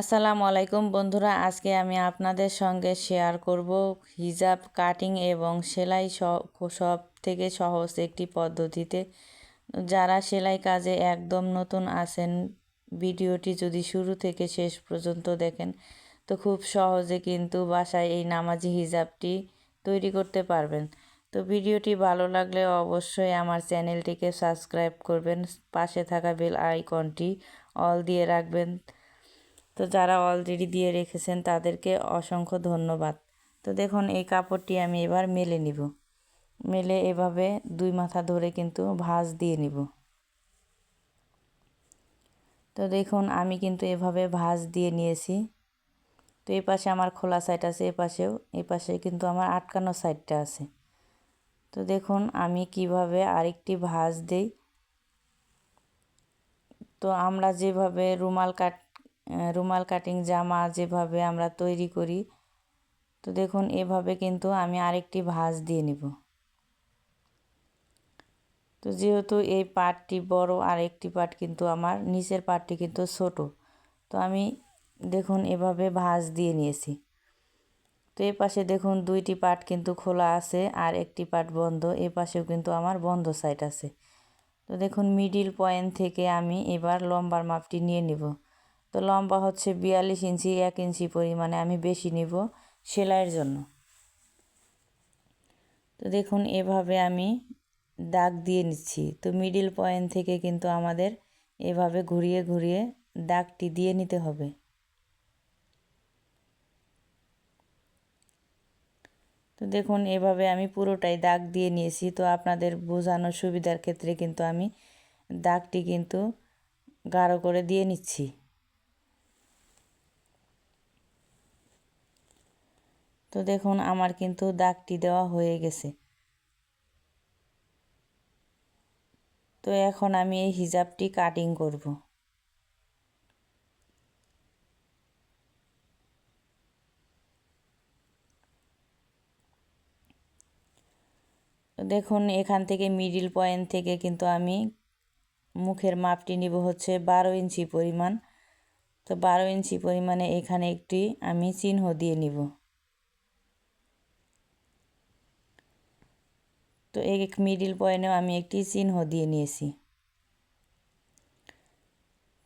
আসসালামু আলাইকুম বন্ধুরা, আজকে আমি আপনাদের সঙ্গে শেয়ার করব হিজাব কাটিং এবং সেলাই সব থেকে সহজ একটি পদ্ধতিতে। যারা সেলাই কাজে একদম নতুন আছেন, ভিডিওটি যদি শুরু থেকে শেষ পর্যন্ত দেখেন, তো খুব সহজে কিন্তু বাসায় এই নামাজি হিজাবটি তৈরি করতে পারবেন। তো ভিডিওটি ভালো লাগলে অবশ্যই আমার চ্যানেলটিকে সাবস্ক্রাইব করবেন, পাশে থাকা বেল আইকনটি অল দিয়ে রাখবেন। তো যারা অলরেডি দিয়ে রেখেছেন তাদেরকে অসংখ্য ধন্যবাদ। তো দেখুন, এই কাপড়টি আমি এবার মেলে নিব। মেলে এভাবে দুই মাথা ধরে কিন্তু ভাঁজ দিয়ে নিব। তো দেখুন, আমি কিন্তু এভাবে ভাঁজ দিয়ে নিয়েছি। তো এই পাশে আমার খোলা সাইড আছে, এ পাশেও। এই পাশে কিন্তু আমার আটকানো সাইডটা আছে। তো দেখুন, আমি কীভাবে আরেকটি ভাঁজ দেই। তো আমরা যেভাবে রুমাল কাট রুমাল কাটিং জামা যেভাবে আমরা তৈরি করি। তো দেখুন, এভাবে কিন্তু আমি আরেকটি ভাঁজ দিয়ে নিব। তো যেহেতু এই পাটটি বড় আর একটি পাট কিন্তু আমার, নিচের পাটটি কিন্তু ছোট। তো আমি দেখুন, এভাবে ভাঁজ দিয়ে নিয়েছি। তো এ পাশে দেখুন, দুইটি পাট কিন্তু খোলা আছে আর একটি পাট বন্ধ। এ পাশেও কিন্তু আমার বন্ধ সাইড আছে। তো দেখুন, মিডিল পয়েন্ট থেকে আমি এবার লম্বার মাপটি নিয়ে নিব। তো লম্বা হচ্ছে বিয়াল্লিশ ইঞ্চি, এক ইঞ্চি পরিমাণে আমি বেশি নিব সেলাইয়ের জন্য। তো দেখুন, এভাবে আমি দাগ দিয়ে নিচ্ছি। তো মিডিল পয়েন্ট থেকে কিন্তু আমাদের এভাবে ঘুরিয়ে ঘুরিয়ে দাগটি দিয়ে নিতে হবে। তো দেখুন, এভাবে আমি পুরোটাই দাগ দিয়ে নিয়েছি। তো আপনাদের বোঝানোর সুবিধার ক্ষেত্রে কিন্তু আমি দাগটি কিন্তু গাঢ় করে দিয়ে নিচ্ছি। তো দেখুন, আমার কিন্তু দাগটি দেওয়া হয়ে গেছে। তো এখন আমি এই হিজাবটি কাটিং করব। দেখুন, এখান থেকে মিডিল পয়েন্ট থেকে কিন্তু আমি মুখের মাপটি নিব হচ্ছে বারো ইঞ্চি পরিমাণ। তো বারো ইঞ্চি পরিমাণে এখানে একটি আমি চিহ্ন দিয়ে নিব। তো এই মিডিল পয়েন্টেও আমি একটি চিহ্ন দিয়ে নিয়েছি।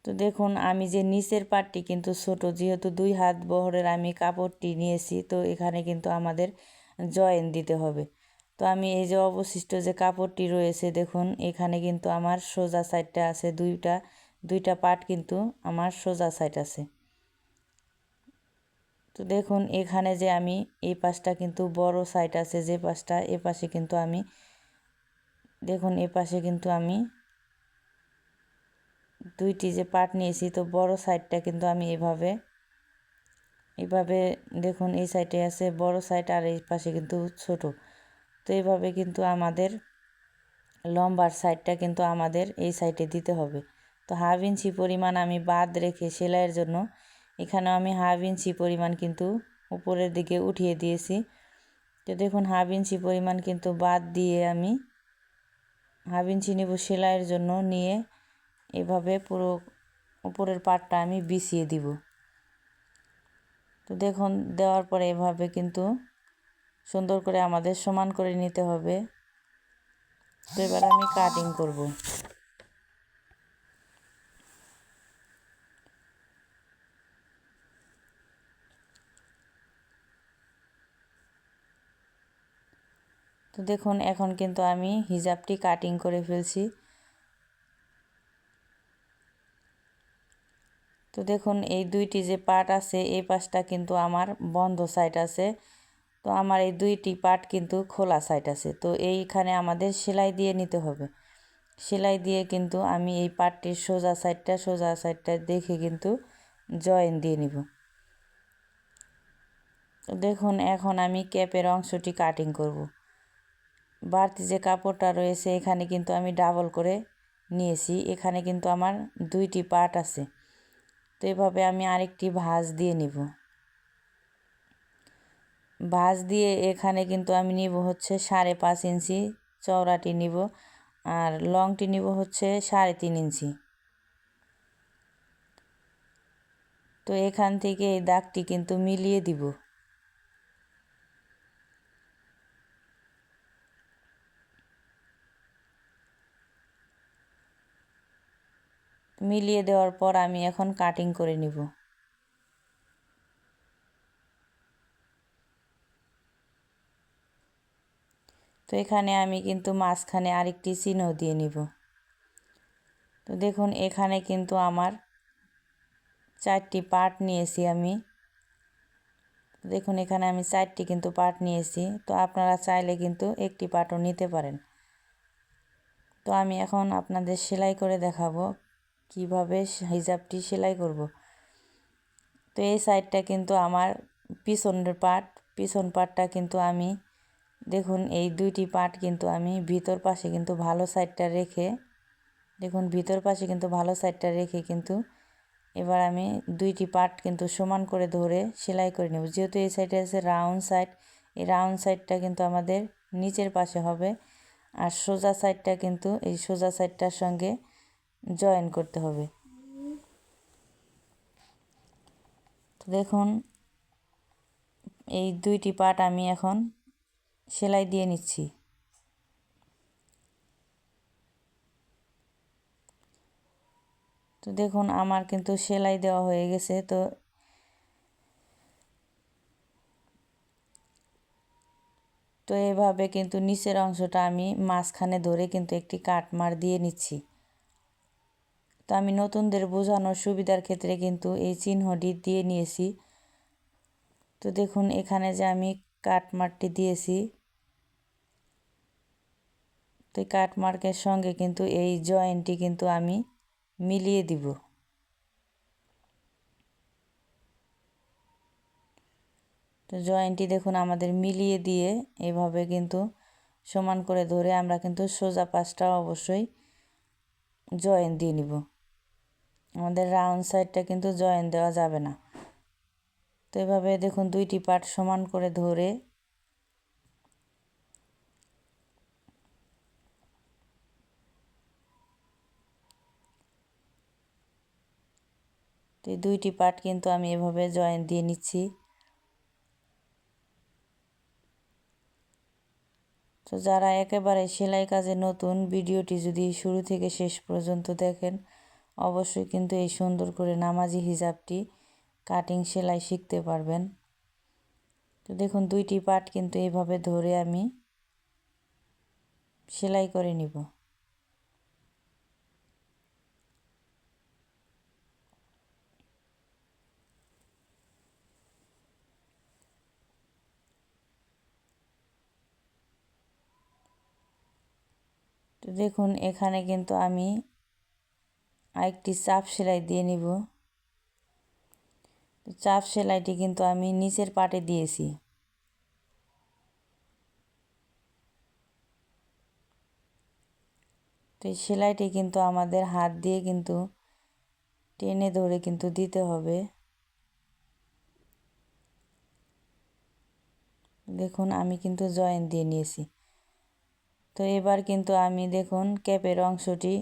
তো দেখুন, আমি যে নিচের পাটটি কিন্তু ছোট, যেহেতু দুই হাত বহরের আমি কাপড়টি নিয়েছি, তো এখানে কিন্তু আমাদের জয়েন দিতে হবে। তো আমি এই যে অবশিষ্ট যে কাপড়টি রয়েছে, দেখুন, এখানে কিন্তু আমার সোজা সাইডটা আছে, দুইটা দুইটা পাট কিন্তু আমার সোজা সাইড আছে। তো দেখুন, এখানে যে আমি এই পাশটা কিন্তু বড় সাইড আছে, যে পাশটা, এ পাশে কিন্তু আমি, দেখুন, এ পাশে কিন্তু আমি দুইটি যে পাট নিয়েছি, তো বড় সাইডটা কিন্তু আমি এভাবে এভাবে দেখুন, এই সাইডে আছে, বড় সাইড আর এই পাশে কিন্তু ছোট। তো এইভাবে কিন্তু আমাদের লম্বার সাইডটা কিন্তু আমাদের এই সাইডে দিতে হবে। তো হাফ ইঞ্চি পরিমাণ আমি বাদ রেখে সেলাইয়ের জন্য এখানে আমি হাফ ইঞ্চি পরিমাণ কিন্তু উপরের দিকে উঠিয়ে দিয়েছি। তো দেখুন, হাফ ইঞ্চি পরিমাণ কিন্তু বাদ দিয়ে আমি হাফ ইঞ্চি নেব সেলাইয়ের জন্য নিয়ে এভাবে পুরো উপরের পাটটা আমি বিছিয়ে দিব। তো দেখুন, দেওয়ার পরে এভাবে কিন্তু সুন্দর করে আমাদের সমান করে নিতে হবে। তো এবার আমি কাটিং করব। তো দেখুন, এখন কিন্তু আমি হিজাবটি কাটিং করে ফেলছি। তো দেখুন, এই দুইটি যে পার্ট আছে, এই পাশটা কিন্তু আমার বন্ধ সাইড আছে। তো আমার এই দুইটি পার্ট কিন্তু খোলা সাইড আছে। তো এইখানে আমাদের সেলাই দিয়ে নিতে হবে। সেলাই দিয়ে কিন্তু আমি এই পার্টটির সোজা সাইডটা সোজা সাইডটা দেখে কিন্তু জয়েন দিয়ে নিব। দেখুন, এখন আমি ক্যাপের অংশটি কাটিং করব। বাড়তি যে কাপড়টা রয়েছে, এখানে কিন্তু আমি ডাবল করে নিয়েছি। এখানে কিন্তু আমার দুইটি পার্ট আছে। তো এভাবে আমি আরেকটি ভাঁজ দিয়ে নিব। ভাঁজ দিয়ে এখানে কিন্তু আমি নিব হচ্ছে সাড়ে পাঁচ ইঞ্চি চওড়াটি নিব আর লংটি নিব হচ্ছে সাড়ে তিন ইঞ্চি। তো এখান থেকে এই দাগটি কিন্তু মিলিয়ে দিব। মিলিয়ে দেওয়ার পর আমি এখন কাটিং করে নিব। তো এখানে আমি কিন্তু মাঝখানে আরেকটি চিহ্ন দিয়ে নিব। তো দেখুন, এখানে কিন্তু আমার চারটি পার্ট নিয়েছি আমি। দেখুন, এখানে আমি চারটি কিন্তু পার্ট নিয়েছি। তো আপনারা চাইলে কিন্তু একটি পার্টও নিতে পারেন। তো আমি এখন আপনাদের সেলাই করে দেখাবো। কীভাবে হিজাবটি সেলাই করব। তো এই সাইডটা কিন্তু আমার পিছনের পার্ট, পিছন পার্টটা কিন্তু আমি, দেখুন এই দুইটি পার্ট কিন্তু আমি ভিতর পাশে কিন্তু ভালো সাইডটা রেখে, দেখুন ভিতর পাশে কিন্তু ভালো সাইডটা রেখে কিন্তু এবার আমি দুইটি পার্ট কিন্তু সমান করে ধরে সেলাই করে নেব। যেহেতু এই সাইডে আছে রাউন্ড সাইড, এই রাউন্ড সাইডটা কিন্তু আমাদের নিচের পাশে হবে আর সোজা সাইডটা কিন্তু এই সোজা সাইডটার সঙ্গে জয়েন করতে হবে। তো দেখুন, এই দুইটি পার্ট আমি এখন সেলাই দিয়ে নিচ্ছি। তো দেখুন, আমার কিন্তু সেলাই দেওয়া হয়ে গেছে। তো তো এভাবে কিন্তু নিচের অংশটা আমি মাঝখানে ধরে কিন্তু একটি কাটমার দিয়ে নিচ্ছি। তো আমি নতুনদের বোঝানোর সুবিধার ক্ষেত্রে কিন্তু এই চিহ্নটি দিয়ে নিয়েছি। তো দেখুন, এখানে যে আমি কাটমারটি দিয়েছি, তো এই কাটমার্কের সঙ্গে কিন্তু এই জয়েন্টটি কিন্তু আমি মিলিয়ে দিব। তো জয়েন্টটি দেখুন আমাদের মিলিয়ে দিয়ে এভাবে কিন্তু সমান করে ধরে আমরা কিন্তু সোজা পাশটা অবশ্যই জয়েন দিয়ে নিব। আমাদের রাউন্ড সাইডটা কিন্তু জয়েন দেওয়া যাবে না। তো এভাবে দেখুন দুইটি পার্ট সমান করে ধরে তো দুইটি পার্ট কিন্তু আমি এভাবে জয়েন দিয়ে নিচ্ছি। তো যারা একেবারে সেলাই কাজে নতুন, ভিডিওটি যদি শুরু থেকে শেষ পর্যন্ত দেখেন অবশ্যই কিন্তু এই সুন্দর করে নামাজি হিজাবটি কাটিং সেলাই শিখতে পারবেন। তো দেখুন, দুইটি পার্ট কিন্তু এইভাবে ধরে আমি সেলাই করে নিব। তো দেখুন, এখানে কিন্তু আমি আরেকটি চাপ সেলাই দিয়ে নিব। চাপ সেলাইটি কিন্তু আমি নিচের পাটে দিয়েছি। তো এই সেলাইটি কিন্তু আমাদের হাত দিয়ে কিন্তু টেনে ধরে কিন্তু দিতে হবে। দেখুন, আমি কিন্তু জয়েন দিয়ে নিয়েছি। তো এবার কিন্তু আমি দেখুন, ক্যাপের অংশটি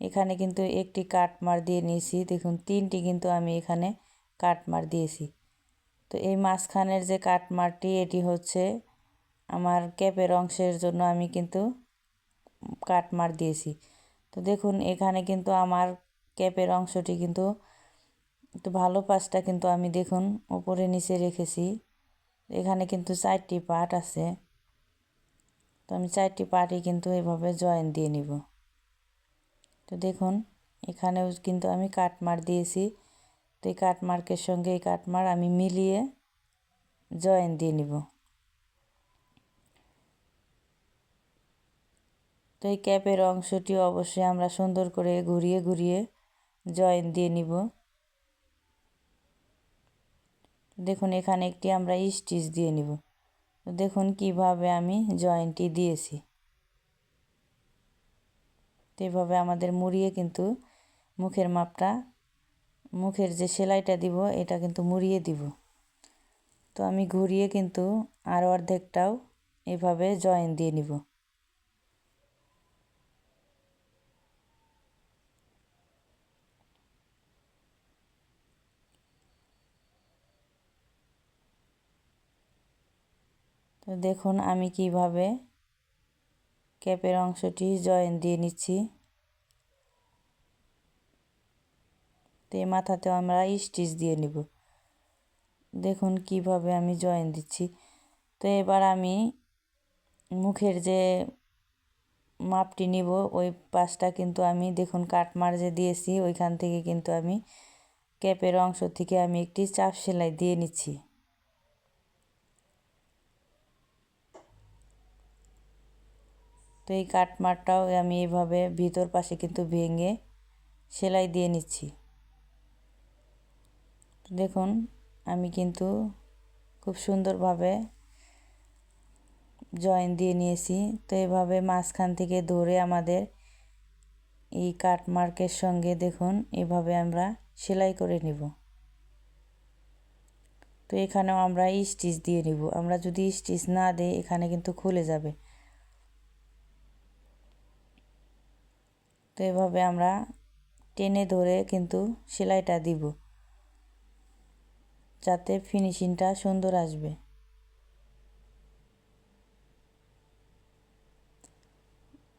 এখানে কিন্তু একটি কাটমার দিয়ে নিয়েছি। দেখুন, তিনটি কিন্তু আমি এখানে কাটমার দিয়েছি। তো এই মাঝখানের যে কাটমারটি, এটি হচ্ছে আমার ক্যাপের অংশের জন্য আমি কিন্তু কাটমার দিয়েছি। তো দেখুন, এখানে কিন্তু আমার ক্যাপের অংশটি কিন্তু একটু ভালো পাশটা কিন্তু আমি দেখুন উপরে, নিচে রেখেছি। এখানে কিন্তু চারটি পার্ট আছে। তো আমি চারটি পার্টই কিন্তু এভাবে জয়েন দিয়ে নিব। তো দেখুন, এখানেও কিন্তু আমি কাটমার দিয়েছি। তো এই কাটমার্কের সঙ্গে এই কাটমার আমি মিলিয়ে জয়েন দিয়ে নিব। তো এই ক্যাপের অংশটি অবশ্যই আমরা সুন্দর করে ঘুরিয়ে ঘুরিয়ে জয়েন দিয়ে নিব। দেখুন, এখানে একটি আমরা স্টিচ দিয়ে নিব। দেখুন কীভাবে আমি জয়েন্টটি দিয়েছি। তো এভাবে আমাদের মুড়িয়ে কিন্তু মুখের মাপটা, মুখের যে সেলাইটা দিব, এটা কিন্তু মুড়িয়ে দিব। তো আমি ঘুরিয়ে কিন্তু আর অর্ধেকটাও এভাবে জয়েন দিয়ে নিব। তো দেখুন আমি কীভাবে ক্যাপের অংশটি জয়েন দিয়ে নিচ্ছি। তো এই মাথাতেও আমরা স্টিচ দিয়ে নিব। দেখুন কীভাবে আমি জয়েন দিচ্ছি। তো এবার আমি মুখের যে মাপটি নিব, ওই পাশটা কিন্তু আমি, দেখুন কাটমার যে দিয়েছি, ওইখান থেকে কিন্তু আমি ক্যাপের অংশ থেকে আমি একটি চাপ সেলাই দিয়ে নিচ্ছি। তো এই কাটমারটাও আমি এভাবে ভিতর পাশে কিন্তু ভেঙে সেলাই দিয়ে নিচ্ছি। দেখুন, আমি কিন্তু খুব সুন্দরভাবে জয়েন দিয়ে নিয়েছি। তো এভাবে মাঝখান থেকে ধরে আমাদের এই কাটমার্কের সঙ্গে দেখুন, এভাবে আমরা সেলাই করে নিব। তো এখানেও আমরা স্টিচ দিয়ে নিব। আমরা যদি স্টিচ না দিই, এখানে কিন্তু খুলে যাবে। তো এভাবে আমরা টেনে ধরে কিন্তু সেলাইটা দিব, যাতে ফিনিশিংটা সুন্দর আসবে।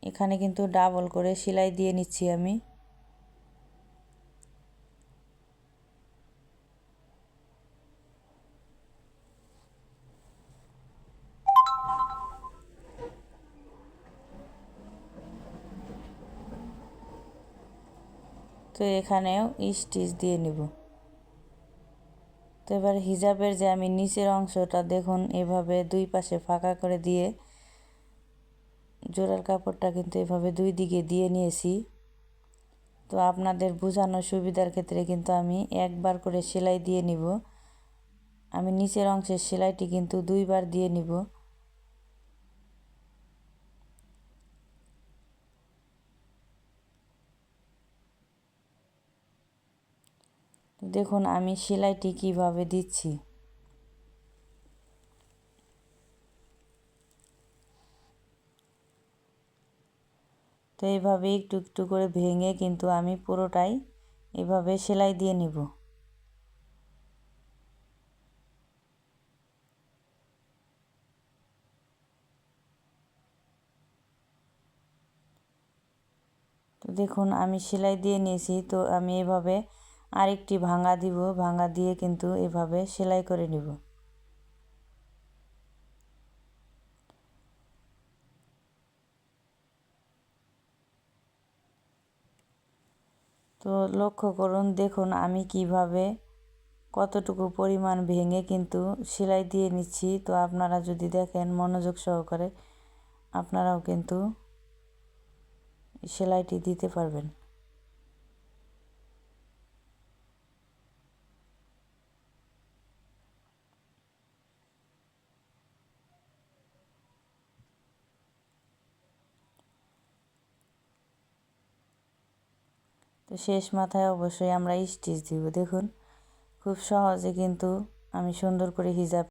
এখানে কিন্তু ডাবল করে সেলাই দিয়ে নিচ্ছি আমি। তো এখানেও স্টিচ দিয়ে নিব। তো এবার হিজাবের যে আমি নিচের অংশটা দেখুন, এভাবে দুই পাশে ফাঁকা করে দিয়ে জোড়ার কাপড়টা কিন্তু এভাবে দুই দিকে দিয়ে নিয়েছি। তো আপনাদের বোঝানোর সুবিধার ক্ষেত্রে কিন্তু আমি একবার করে সেলাই দিয়ে নিব। আমি নিচের অংশের সেলাইটি কিন্তু দুইবার দিয়ে নিব। দেখুন, আমি সেলাইটি কীভাবে দিচ্ছি। তো এইভাবে একটু একটু করে ভেঙে কিন্তু আমি পুরোটাই এভাবে সেলাই দিয়ে নিব। তো দেখুন, আমি সেলাই দিয়ে নিয়েছি, তো আমি এভাবে আরেকটি ভাঙা দিব, ভাঙা দিয়ে কিন্তু এভাবে সেলাই করে নিব। তো লক্ষ্য করুন, দেখুন আমি কীভাবে কতটুকু পরিমাণ ভেঙে কিন্তু সেলাই দিয়ে নিচ্ছি। তো আপনারা যদি দেখেন মনোযোগ সহকারে, আপনারাও কিন্তু সেলাইটি দিতে পারবেন। শেষ মাথায় অবশ্যই আমরা স্টিচ দিব দেখুন। খুব সহজে কিন্তু আমি সুন্দর করে হিজাব